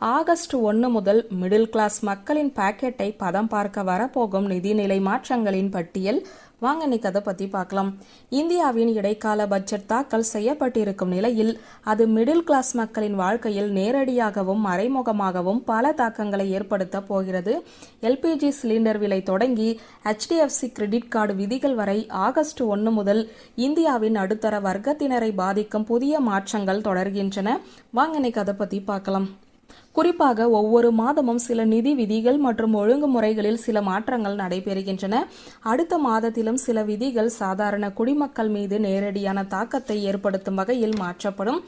August ஒன்று முதல் middle class மக்களின் பாக்கெட்டை பதம் பார்க்க வரப்போகும் நிதிநிலை மாற்றங்களின் பட்டியல் வாங்க இன்னைக்கு அதை பற்றி பார்க்கலாம். இந்தியாவின் இடைக்கால பட்ஜெட் தாக்கல் செய்யப்பட்டிருக்கும் நிலையில் அது மிடில் கிளாஸ் மக்களின் வாழ்க்கையில் நேரடியாகவும் மறைமுகமாகவும் பல தாக்கங்களை ஏற்படுத்த போகிறது. எல்பிஜி சிலிண்டர் விலை தொடங்கி ஹெச்டிஎஃப்சி கிரெடிட் கார்டு விதிகள் வரை ஆகஸ்ட் ஒன்று முதல் இந்தியாவின் நடுத்தர வர்க்கத்தினரை பாதிக்கும் புதிய மாற்றங்கள் தொடர்கின்றன. வாங்க இன்னைக்கு அதை பற்றி பார்க்கலாம். குறிப்பாக ஒவ்வொரு மாதமும் சில நிதி விதிகள் மற்றும் ஒழுங்குமுறைகளில் சில மாற்றங்கள் நடைபெறுகின்றன. அடுத்த மாதத்திலும் சில விதிகள் சாதாரண குடிமக்கள் மீது நேரடியான தாக்கத்தை ஏற்படுத்தும் வகையில் மாற்றப்படும்.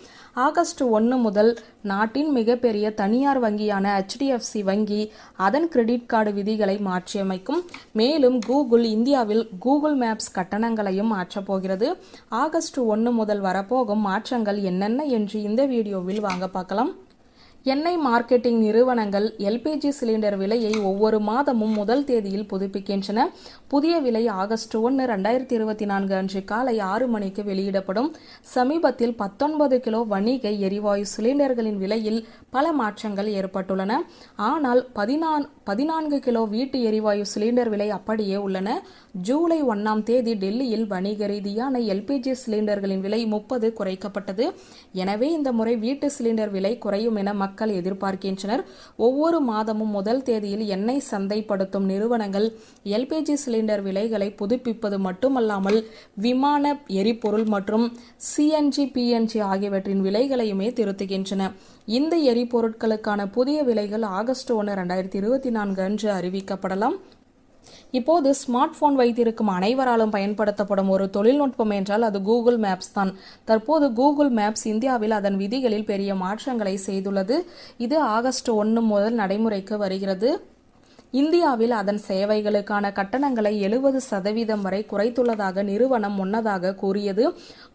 ஆகஸ்ட் ஒன்று முதல் நாட்டின் மிகப்பெரிய தனியார் வங்கியான ஹெச்டிஎஃப்சி வங்கி அதன் கிரெடிட் கார்டு விதிகளை மாற்றியமைக்கும். மேலும் கூகுள் இந்தியாவில் கூகுள் மேப்ஸ் கட்டணங்களையும் மாற்றப் போகிறது. ஆகஸ்ட் ஒன்று முதல் வரப்போகும் மாற்றங்கள் என்னென்ன என்று இந்த வீடியோவில் வாங்க பார்க்கலாம். எண்ணெய் மார்க்கெட்டிங் நிறுவனங்கள் எல்பிஜி சிலிண்டர் விலையை ஒவ்வொரு மாதமும் முதல் தேதியில் புதுப்பிக்கின்றன. புதிய விலை ஆகஸ்ட் ஒன்று ரெண்டாயிரத்தி இருபத்தி நான்கு அன்று காலை ஆறு மணிக்கு வெளியிடப்படும். சமீபத்தில் பத்தொன்பது கிலோ வணிக எரிவாயு சிலிண்டர்களின் விலையில் பல மாற்றங்கள் ஏற்பட்டுள்ளன. ஆனால் பதினான் பதினான்கு கிலோ வீட்டு எரிவாயு சிலிண்டர் விலை அப்படியே உள்ளன. ஜூலை ஒன்றாம் தேதி டெல்லியில் வணிக ரீதியான எல்பிஜி சிலிண்டர்களின் விலை முப்பது குறைக்கப்பட்டது. எனவே இந்த முறை வீட்டு சிலிண்டர் விலை குறையும் என மக்கள் எதிர்பார்க்கின்றனர். ஒவ்வொரு மாதமும் முதல் தேதியில் எண்ணெய் சந்தைப்படுத்தும் நிறுவனங்கள் எல்பிஜி சிலிண்டர் விலைகளை புதுப்பிப்பது மட்டுமல்லாமல் விமான எரிபொருள் மற்றும் சிஎன்ஜி பிஎன்ஜி ஆகியவற்றின் விலைகளையுமே திருத்துகின்றன. இந்த எரிபொருட்களுக்கான புதிய விலைகள் ஆகஸ்ட் ஒன்று ரெண்டாயிரத்தி இருபத்தி நான்கு அன்று அறிவிக்கப்படலாம். இப்போது ஸ்மார்ட் போன் வைத்திருக்கும் அனைவராலும் பயன்படுத்தப்படும் ஒரு தொழில்நுட்பம் என்றால் அது கூகுள் மேப்ஸ் தான். தற்போது கூகுள் மேப்ஸ் இந்தியாவில் அதன் விதிகளில் பெரிய மாற்றங்களை செய்துள்ளது. இது ஆகஸ்ட் ஒன்று முதல் நடைமுறைக்கு வருகிறது. இந்தியாவில் அதன் சேவைகளுக்கான கட்டணங்களை எழுபது சதவீதம் வரை குறைத்துள்ளதாக நிறுவனம் முன்னதாக கூறியது.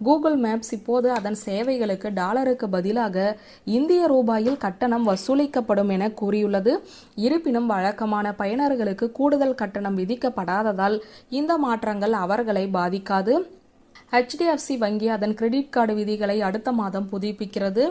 கூகுள் மேப்ஸ் இப்போது அதன் சேவைகளுக்கு டாலருக்கு பதிலாக இந்திய ரூபாயில் கட்டணம் வசூலிக்கப்படும் என கூறியுள்ளது. இருப்பினும் வழக்கமான பயனர்களுக்கு கூடுதல் கட்டணம் விதிக்கப்படாததால் இந்த மாற்றங்கள் அவர்களை பாதிக்காது. ஹெச்டிஎஃப்சி வங்கி அதன் கிரெடிட் கார்டு விதிகளை அடுத்த மாதம் புதுப்பிக்கிறது.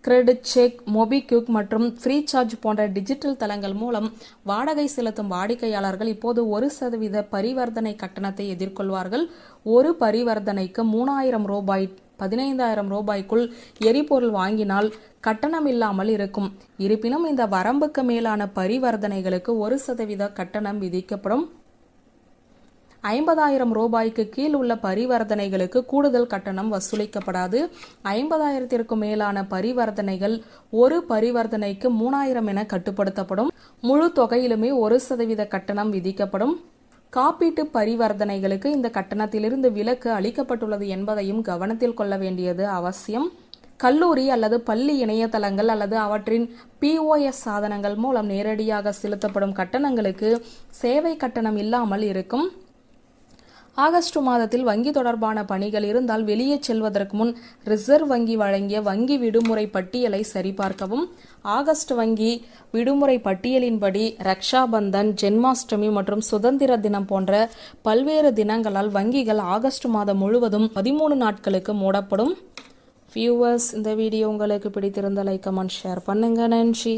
கிரெடிட் செக் மொபிக்விக் மற்றும் ஃப்ரீ சார்ஜ் போன்ற டிஜிட்டல் தளங்கள் மூலம் வாடகை செலுத்தும் வாடிக்கையாளர்கள் இப்போது ஒரு சதவீத பரிவர்த்தனை கட்டணத்தை எதிர்கொள்வார்கள். ஒரு பரிவர்த்தனைக்கு மூணாயிரம் ரூபாய் பதினைந்தாயிரம் ரூபாய்க்குள் எரிபொருள் வாங்கினால் கட்டணம் இல்லாமல் இருக்கும். இருப்பினும் இந்த வரம்புக்கு மேலான பரிவர்த்தனைகளுக்கு ஒரு சதவீத கட்டணம் விதிக்கப்படும். ஐம்பதாயிரம் ரூபாய்க்கு கீழ் உள்ள பரிவர்த்தனைகளுக்கு கூடுதல் கட்டணம் வசூலிக்கப்படாது. ஐம்பதாயிரத்திற்கும் மேலான பரிவர்த்தனைகள் ஒரு பரிவர்த்தனைக்கு மூணாயிரம் என கட்டுப்படுத்தப்படும். முழு தொகையிலுமே ஒரு சதவீத கட்டணம் விதிக்கப்படும். காப்பீட்டு பரிவர்த்தனைகளுக்கு இந்த கட்டணத்திலிருந்து விலக்கு அளிக்கப்பட்டுள்ளது என்பதையும் கவனத்தில் கொள்ள வேண்டியது அவசியம். கல்லூரி அல்லது பள்ளி இணையதளங்கள் அல்லது அவற்றின் பிஓஎஸ் சாதனங்கள் மூலம் நேரடியாக செலுத்தப்படும் கட்டணங்களுக்கு சேவை கட்டணம் இல்லாமல் இருக்கும். ஆகஸ்ட் மாதத்தில் வங்கி தொடர்பான பணிகள் இருந்தால் வெளியே செல்வதற்கு முன் ரிசர்வ் வங்கி வழங்கிய வங்கி விடுமுறை பட்டியலை சரிபார்க்கவும். ஆகஸ்ட் வங்கி விடுமுறை பட்டியலின்படி ரக்ஷாபந்தன் ஜென்மாஷ்டமி மற்றும் சுதந்திர தினம் போன்ற பல்வேறு தினங்களால் வங்கிகள் ஆகஸ்ட் மாதம் முழுவதும் பதிமூணு நாட்களுக்கு மூடப்படும். வியூவர்ஸ் இந்த வீடியோ உங்களுக்கு பிடித்திருந்த லைக் கமெண்ட் ஷேர் பண்ணுங்க. நன்றி.